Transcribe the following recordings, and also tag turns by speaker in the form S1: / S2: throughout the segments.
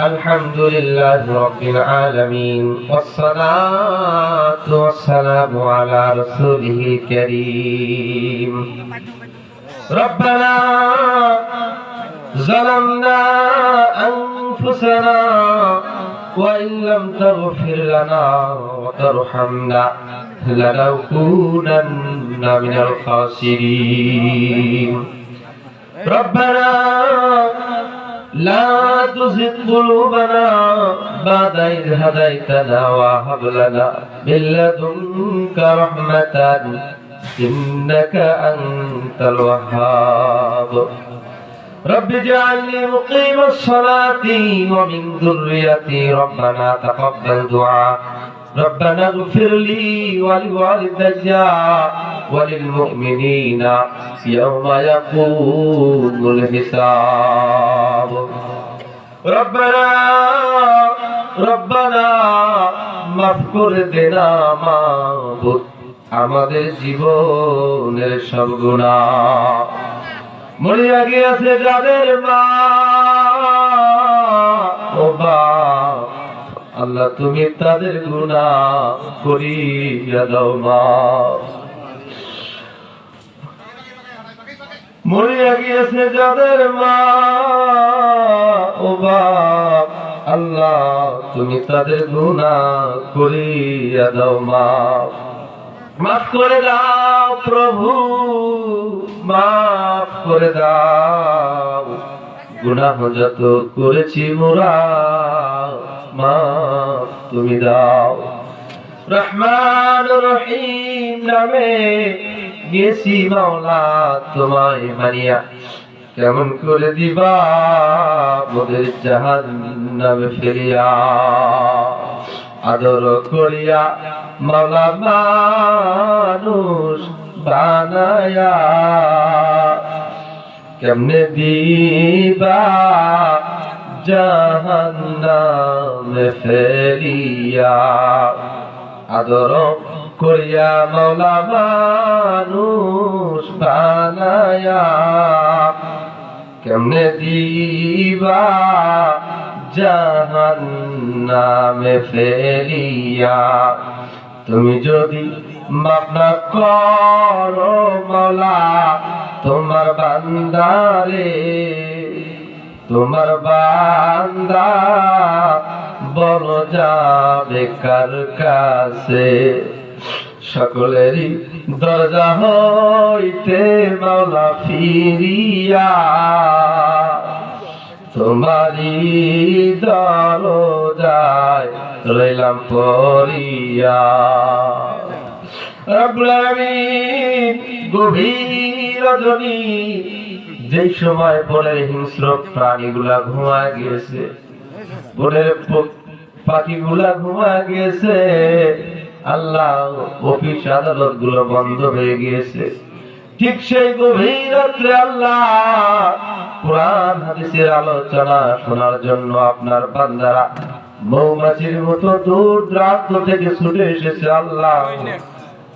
S1: الحمد لله رب العالمين والصلاة والسلام على رسوله الكريم. ربنا ظلمنا أنفسنا وإن لم تغفر لنا وترحمنا لنكونن من الخاسرين. ربنا لا تزغ قلوبنا بعد إذ هديتنا وهب لنا من لدنك رحمة إنك أنت الوهاب. رب اجعلني مقيم الصلاة ومن ذريتي ربنا تقبل دعاء. ربنا اغفر لي ولوالدي وللمؤمنين يوم يقوم الحساب ربنا ربنا মাফ করে দে না মাবুদ আমাদের জীবনের সব গুনাহ মরিয়া গিয়েছে যাদের মা ও বাপ আল্লাহ তুমি তাদের গুণা করিয়া দাও মরিয়া গিয়েছে যাদের মা। ও বাপ আল্লাহ তুমি তাদের গুণা করিয়া দাও, মা। মাফ করে দাও, প্রভু। মাফ করে দাও। গুনাহ যত করেছি মোরা মাফ তুমি দাও। রহমান রহিম নামে গেছি মাওলা তোমায় মানিয়া। কেমন করে দিবা মোদের জাহান নামে ফেরিয়া আদর করিয়া মাওলা মানুষ বানায়া। কেমনে দিবা জাহান্নামে ফেরিয়া। আদর করিয়া মাওলা মানুষ বানায়া। কেমনে দিবা জাহান্নামে ফেলিয়া তুমি যদি মাফ না করো মাওলা, তোমার বান্দারে তোমার বান্দা বল যাবে কার কাছে? সকলেরই দরজা হইতে মাওলা ফিরিয়া তোমারি দরজায় রইলাম পরিয়া রব্বুল আলামিন গভীর রজনী যেই সময় বনের হিংস্র প্রাণীগুলা ঘুমা গিয়েছে, বনের পাখিগুলা ঘুমা গিয়েছে, আল্লাহ অফিস আদালতগুলো বন্ধ হয়ে গিয়েছে। ঠিক সেই গভীর রাত্রে আল্লাহ কোরআন, হাদিসের আলোচনা শোনার জন্য আপনার বান্দারা মৌমাছির মতো দূর দূরান্ত থেকে ছুটে এসেছে আল্লাহ।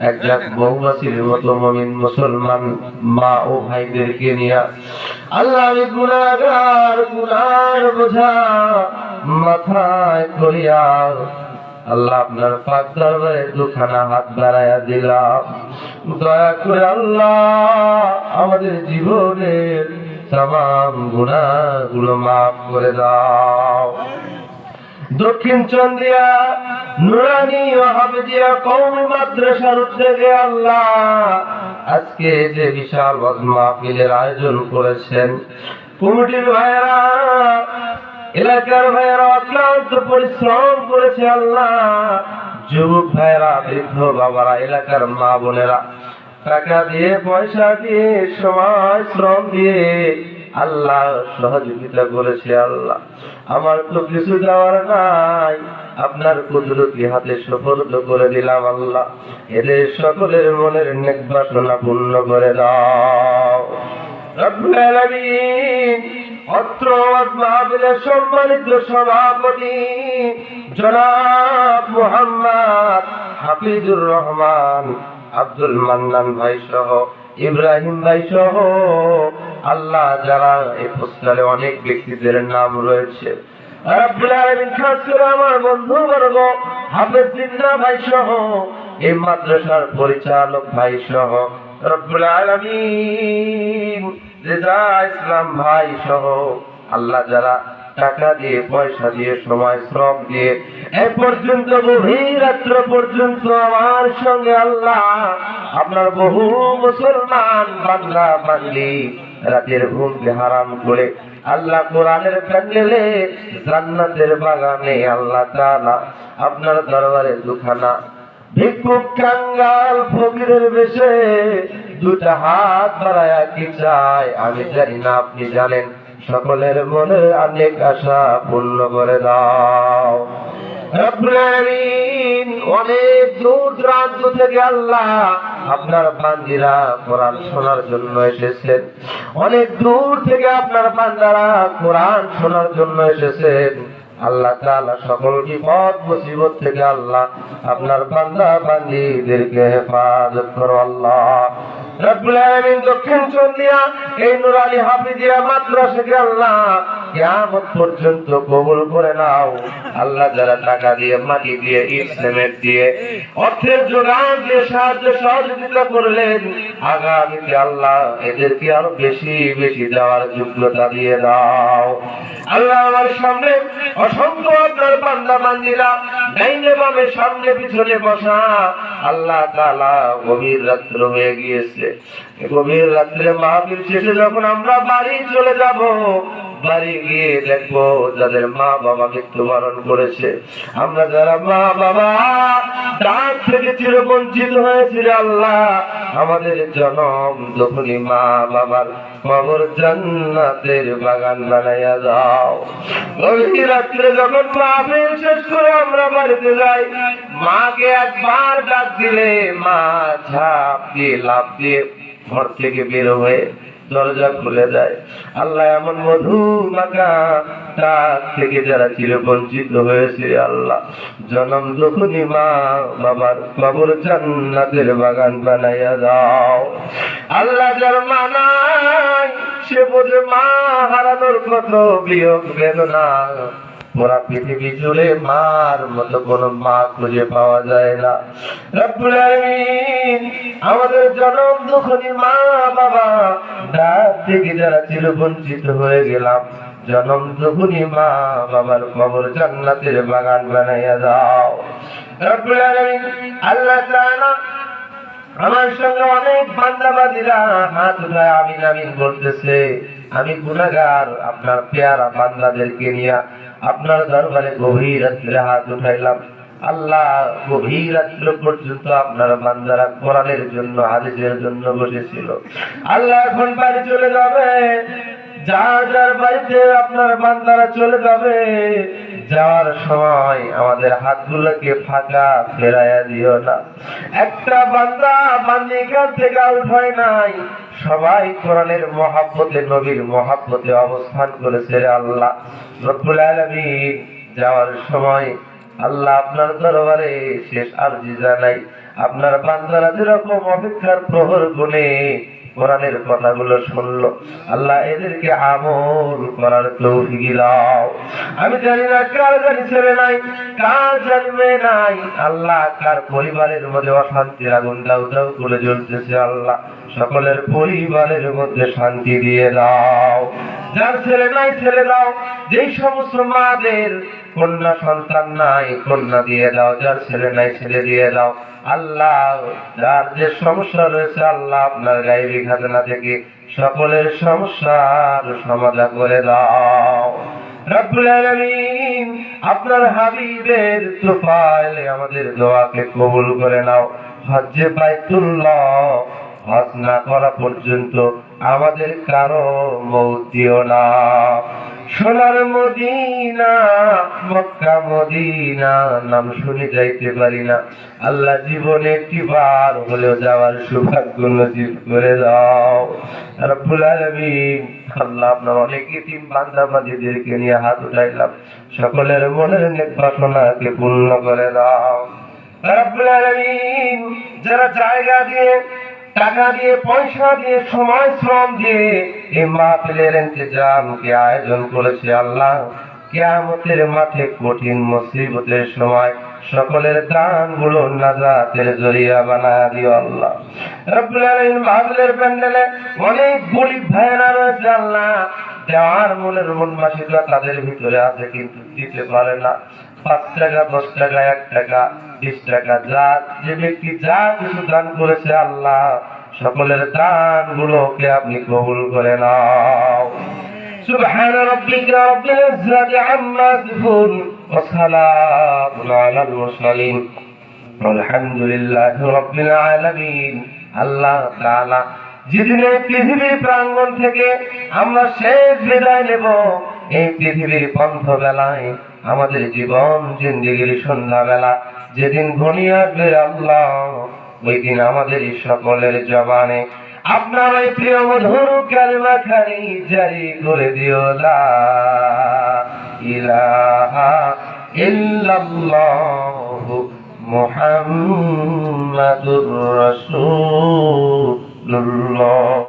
S1: একজাক মৌমাছির মতো মমিন মুসলমান মা ও ভাইদেরকে নিয়ে। আল্লাহ আমি গুনাগার গুনার বোঝা মাথায় করিয়া আল্লাহ আপনার পাক দরবারে দুখানা হাত বাড়াইয়া দিলাম। দয়া করে আল্লাহ আমাদের জীবনের তাম গুণাগুলো মাফ করে দাও। দক্ষিণ চন্দ্রিয়া, নুরানি ও হাফেজিয়া কৌমি মাদ্রাসার উদ্যোগে আল্লাহ আজকে যে বিশাল মাহফিলের আয়োজন করেছেন। কমিটির ভাইয়েরা, এলাকার ভাইয়েরা অক্লান্ত পরিশ্রম করেছে আল্লাহ। যুবক ভাইয়েরা, বৃদ্ধ বাবারা, এলাকার মা বোনেরা, টাকা দিয়ে, পয়সা দিয়ে সময় শ্রম দিয়ে আল্লাহ সহযোগিতা করেছে আল্লাহ। আমার তো কিছু দেওয়ার নাই। আপনার কুদরতি হাতে সফর্দ করে দিলাম আল্লাহ। এদের সকলের মনের নেক বাসনা পূর্ণ করে দাও। অত্র সম্মানিত সভাপতি, জনাব মোহাম্মদ হাফিজুর রহমান আব্দুল মান্নান ভাই সহ ইব্রাহিম ভাই সহ আল্লাহ যারা এই পুস্তকালে অনেক ব্যক্তিদের নাম রয়েছে। আমার বন্ধু বর্গ হাফেজ ভাই সহ এই মাদ্রাসার পরিচালক ভাই সহ ইসলাম ভাই সহ আল্লাহ যারা টাকা দিয়ে, পয়সা দিয়ে, সময়, শ্রম দিয়ে, এ পর্যন্ত গভীর রাত্র পর্যন্ত আমার সঙ্গে আল্লাহ, আপনার বহু মুসলমান বাংলা বাঙালি রাতের ঘুমকে হারাম করে। আল্লাহ কোরআনের প্যান্ডেলে জান্নাতের বাগানে আল্লাহ তাআলা আপনার দরবারে দুখানা ভিক্ষুক কাঙ্গাল ফকিরের বেশে দুটা হাত বাড়ায়া কি চায়, আমি জানি না, আপনি জানেন। সকলের মনে অনেক আশা পূর্ণ করে দাও। অনেক দূর দূরান্ত থেকে আল্লাহ আপনার বান্দিরা কোরআন শোনার জন্য এসেছেন। অনেক দূর থেকে আপনার বান্দারা কোরআন শোনার জন্য এসেছেন। আল্লাহ তাআলা সকল বিপদ মুসিবত থেকে আল্লাহ আপনার বান্দা বান্দিদেরকে হেফাজত করো আল্লাহ। রব্বুল দক্ষিণ চন্দিয়া এই নুরানি হাফিজিয়া মাদ্রাসাকে আল্লাহ কিয়ামত পর্যন্ত কবুল করে নাও। আল্লাহ যারা টাকা দিয়ে, মাটি দিয়ে সিমেন্ট দিয়ে, অর্থের যোগান দিয়ে সাহায্য সহযোগিতা করলেন, আগামীতে আল্লাহ এদেরকে আরও বেশি বেশি দেওয়ার যোগ্যতা দিয়ে দাও আল্লাহ আমার সামনে অসংখ্য আপনার ডাইনে বামে সামনে পিছনে বসা। আল্লাহ তাআলা গভীর রাত্র হয়ে গিয়েছে। গভীর রাত্রে মাহফিল শেষে যখন আমরা বাড়ি চলে যাব বাড়ি গিয়ে দেখব যাদের মা বাবা মৃত্যুবরণ করেছে। আমরা যারা মা বাবা ডাক থেকে চিরবঞ্চিত হয়েছিল আল্লাহ। আমাদের জনম যখনই মা বাবার কবর জান্নাতের বাগান বানাইয়া গভীর রাত্রে যখন মাহফিল শেষ করে আমরা বাড়িতে যাই, মাকে একবার ডাক দিলে মা ঝাঁপ দিয়ে লাভ দিয়ে ঘর থেকে বের হয়ে দরজা খুলে দেয়। আল্লাহ এমন মধু মাকা তার থেকে যারা চির বঞ্চিত হয়েছে আল্লাহ। জনম যখনই মা, বাবার বাবুর জান্নাতের বাগান বানাইয়া দাও। আল্লাহ যার মানায় সে বোঝে মা হারানোর কত বিয়োগ বেদনা। পুরা পৃথিবী জুড়ে মার মতো কোন মা খুঁজে পাওয়া যায় না। আমাদের জনম দুঃখনী মা, বাবা ডাক থেকে যারা চির বঞ্চিত হয়ে গেলাম, জনম দুঃখনী মা, বাবার কবর জান্নাতের বাগান বানাইয়া আলামিন আল্লাহ আমার সঙ্গে অনেক বান্দাবাদীরা হাত উঠায় আমিন আমিন বলতেছে আমি গুনাগার আপনার পেয়ারা বান্দাদেরকে নিয়ে আপনার দরবারে গভীর রাত্রে হাত উঠাইলাম। আল্লাহ গভীর রাত্র পর্যন্ত আপনার বান্দারা কোরআনের জন্য, হাদিসের জন্য বসেছিল। আল্লাহ এখন বাড়ি চলে যাবে। যার যার বাড়িতে আপনার বান্দারা চলে যাবে, যাওয়ার সময় আমাদের হাতগুলোকে ফাঁকা ফেরাইয়া দিও না। একটা বান্দা বান্দিকার থেকে আউট নাই, সবাই কোরআনের মহাব্বতে, নবীর মহাব্বতে অবস্থান করেছে রে আল্লাহ। রব্বুল আলামিন যাওয়ার সময় আল্লাহ আপনার দরবারে শেষ আরজি জানাই। আপনার বান্দারা যেরকম অপেক্ষার প্রহর গুনে কোরআনের কথাগুলো শুনলো। আল্লাহ এদেরকে আমল করার তৌফিক দাও। আমি জানি না কার জানি ছেলে নাই, কার জানি মেয়ে নাই। আল্লাহ কার পরিবারের মধ্যে অশান্তির আগুন দাউ দাউ করে জ্বলতেছে আল্লাহ। সকলের পরিবারের মধ্যে শান্তি দিয়ে দাও। যার ছেলে নাই ছেলে দাও। যেই সমস্ত মাদের কন্যা সন্তান নাই, কন্যা দিয়ে দাও, যার ছেলে নাই ছেলে দিয়ে দাও। আল্লাহ, যার যে সমস্যা রয়েছে, আল্লাহ আপনার গাইবি খাজনা থেকে সকলের সমস্যার সমাধান করে দাও। আপনার হাবিবের তোফাইলে আমাদের দোয়াকে কবুল করে নাও। হজ্জে বাইতুল্লাহ হজ না করা পর্যন্ত আমাদের কারও মৌত দিও না। সোনার মদিনা, মক্কা মদিনা, নাম শুনে যাইতে পারি না। আল্লাহ জীবনে একটি বার হলেও যাওয়ার সৌভাগ্য নজিব করে দাও। রব্বুল আলামিন, আল্লাহ অনেক ইতিম বান্দা বান্দীদেরকে নিয়ে হাত উঠাইলাম। সকলের মনের নেক বাসনাকে পূর্ণ করে দাও। রব্বুল আলামিন, যারা জায়গা দিয়ে টাকা দিয়ে, পয়সা দিয়ে, সময়, শ্রম দিয়ে এই মাহফিলের ইন্তজামকে আয়োজন করেছে আল্লাহ। কিয়ামতের মাঠে কঠিন মুসিবতের সময় সকলের দানগুলো নাজাতের জরিয়া বানা দিও আল্লাহ। রব্বুল মাহফিলের প্যান্ডেলে অনেক গরিব ভাইয়েরা রয়েছে আল্লাহ। দেওয়ার মনের মন মাসিকরা তাদের ভিতরে আছে কিন্তু দিতে পারে না। পাঁচ টাকা দশ টাকা এক টাকা বিশ টাকা যা যে ব্যক্তি যা কিছু দান করেছে আল্লাহ সকলের দান গুলোকে আপনি কবুল করে নাও سبحان ربك رب العزة عما يصفون وسلام على المرسلين والحمد لله رب العالمين আল্লাহ তাআলা যেদিন এই পৃথিবীর প্রাঙ্গণ থেকে আমরা শেষ বিদায় নেব এই পৃথিবীর পন্থ বেলায় আমাদের জীবন জিন্দিগির সন্ধ্যা বেলা যেদিন ঘনিয়ে আসবে আল্লাহ ওই দিন আমাদের সকলের জবানে। আপনার ওই প্রিয় মধুর কালমা জারি করে দিও লা ইলাহা